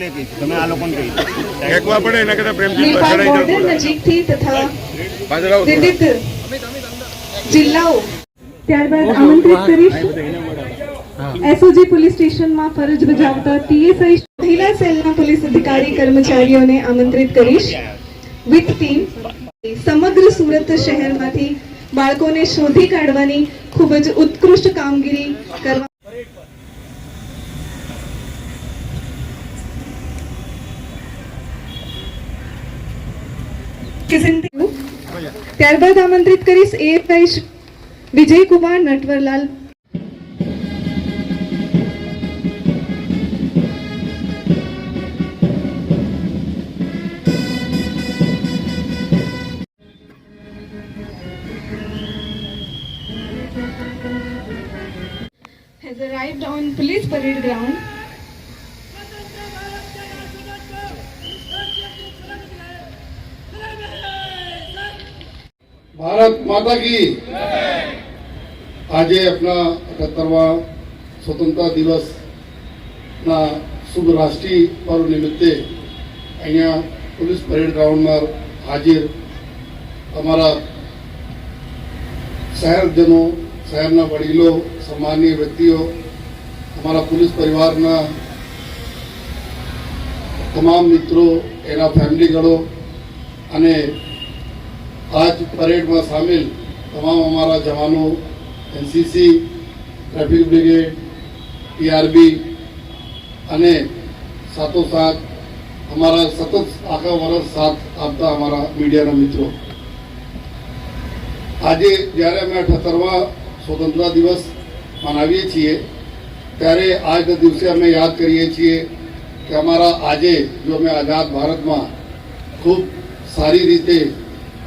તમને કહીશું તમે આ લોકોને કહીશું ફેંકવા પડે એના કરતા પ્રેમથી ચડાઈ બોર્ડર નજીકથી તથા પાછળ આવો. વિવિધ જિલ્લાઓ ત્યારબાદ આમંત્રિત કરીશ. એસઓજી પોલીસ સ્ટેશનમાં ફરજ બજાવતા ટીએસઆઈ મહિલા સેલના પોલીસ અધિકારી કર્મચારીઓને આમંત્રિત કરીશ. વિથ ટીમ સમગ્ર સુરત શહેરમાંથી બાળકોને શોધી કાઢવાની ખૂબ જ ઉત્કૃષ્ટ કામગીરી કરવા ત્યારબાદ આમંત્રિત કરીશ એએફઆઈ Vijaykumar Natwarlal. Has arrived on police parade ground. Bharat માતા કી. આજે આપણા અઠ્યાત્તરમા સ્વતંત્રતા દિવસના શુભ રાષ્ટ્રીય પર્વ નિમિત્તે અહીંયા પોલીસ પરેડ ગ્રાઉન્ડમાં હાજર અમારા શહેરજનો, શહેરના વડીલો, સન્માનીય વ્યક્તિઓ, અમારા પોલીસ પરિવારના તમામ મિત્રો, એના ફેમિલીગણો અને આજ પરેડમાં સામેલ તમામ અમારા જવાનો, એનસીસી, ટ્રાફિક બ્રિગેડ, ટીઆરબી અને સાથોસાથ અમારા સતત આખા વર્ષ સાથ આપતા અમારા મીડિયાના મિત્રો. આજે જ્યારે અમે અઠ્યાત્તરવા સ્વતંત્રતા દિવસ મનાવીએ છીએ, ત્યારે આજના દિવસે અમે યાદ કરીએ છીએ કે અમારા આજે જો અમે આઝાદ ભારતમાં ખૂબ સારી રીતે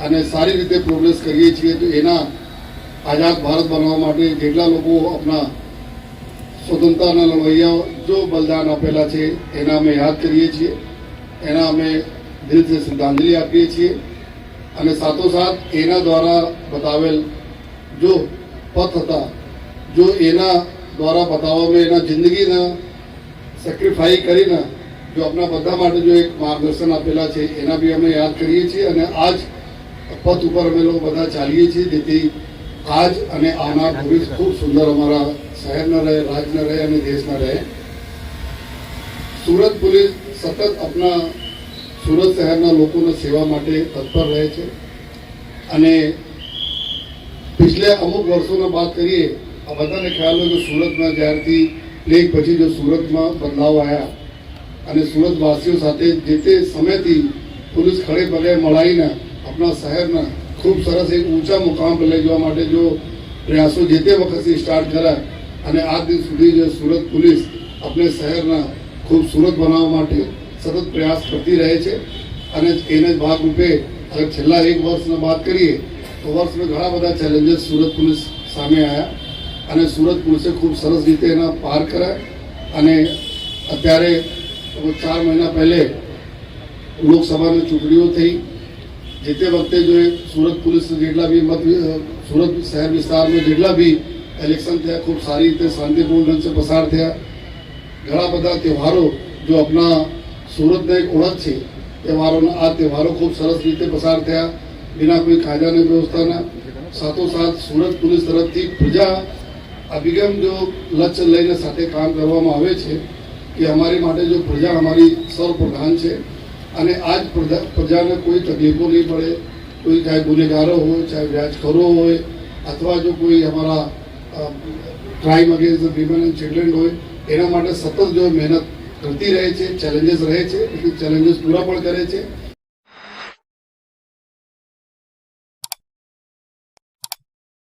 અને સારી રીતે પ્રોગ્રેસ કરીએ છીએ તો એના આઝાદ ભારત બનવા માટે જેટલા લોકો આપણા સ્વતંત્રતાના લડવૈયાઓ જો બલિદાન આપેલા છે, એના અમે યાદ કરીએ છીએ. એના અમે દિલથી શ્રદ્ધાંજલિ આપીએ છીએ. અને સાથોસાથ એના દ્વારા બતાવેલ જો પથ હતા, જો એના દ્વારા બતાવવામાં એના જિંદગીના સેક્રિફાઈ કરીને જો આપણા બધા માટે જો એક માર્ગદર્શન આપેલા છે, એના બી અમે યાદ કરીએ છીએ. અને આજ પથ ઉપર અમે લોકો બધા ચાલીએ છીએ. જેથી આજ અને આવનાર ભવિષ્ય ખૂબ સુંદર અમારા શહેરના રહે રાજ્યના રહે અને દેશના રહે. સુરત પોલીસ સતત આપણા સુરત શહેરના લોકોની સેવા માટે તત્પર રહે છે. અને પિછલે અમુક વર્ષોના વાત કરીએ, આ બધાને ખ્યાલ હોય કે સુરતમાં જ્યારથી પ્લેગ પછી જો સુરતમાં બદલાવ આવ્યા અને સુરતવાસીઓ સાથે જે તે સમયથી પોલીસ ખડે પગે મળાઈને આપણા શહેરના ખૂબ સરસ એક ઊંચા મુકામ પર લઈ જવા માટે જો પ્રયાસો જે તે વખતથી સ્ટાર્ટ કરાય અને આજ દિન સુધી જે સુરત પોલીસ આપણે શહેરના ખૂબ સુરત બનાવવા માટે સતત પ્રયાસ કરતી રહે છે અને એને જ ભાગરૂપે અગર છેલ્લા એક વર્ષની વાત કરીએ તો વર્ષમાં ઘણા બધા ચેલેન્જીસ સુરત પોલીસ સામે આવ્યા અને સુરત પોલીસે ખૂબ સરસ રીતે એના પાર કર્યા અને અત્યારે ચાર મહિના પહેલે લોકસભાની ચૂંટણીઓ થઈ જે તે વખતે જો સુરત પોલીસ જેટલા બી મત સુરત શહેર વિસ્તારમાં જેટલા બી ઇલેક્શન થયા, ખૂબ સારી રીતે શાંતિપૂર્ણ ઢંગ પસાર થયા. ઘણા બધા તહેવારો જો આપણા સુરતને એક ઓળખ છે, તહેવારોના આ તહેવારો ખૂબ સરસ રીતે પસાર થયા. બિના કોઈ કાયદાની વ્યવસ્થાના સાથોસાથ સુરત પોલીસ તરફથી પ્રજા અભિગમ જો લક્ષ્ય લઈને સાથે કામ કરવામાં આવે છે, કે અમારી માટે જો પ્રજા અમારી સર્વપ્રધાન છે અને આજ પ્રજા પ્રજાને કોઈ તકલીફો નહીં પડે. કોઈ ચાહે ગુનેગારો હોય, ચાહે વ્યાજખોરો હોય, અથવા જો કોઈ અમારા crime against women and children હોય, એના માટે સતત જો મહેનત કરતી રહે છે ચેલેન્જીસ રહે છે, એટલે ચેલેન્જીસ પૂરા પણ કરે છે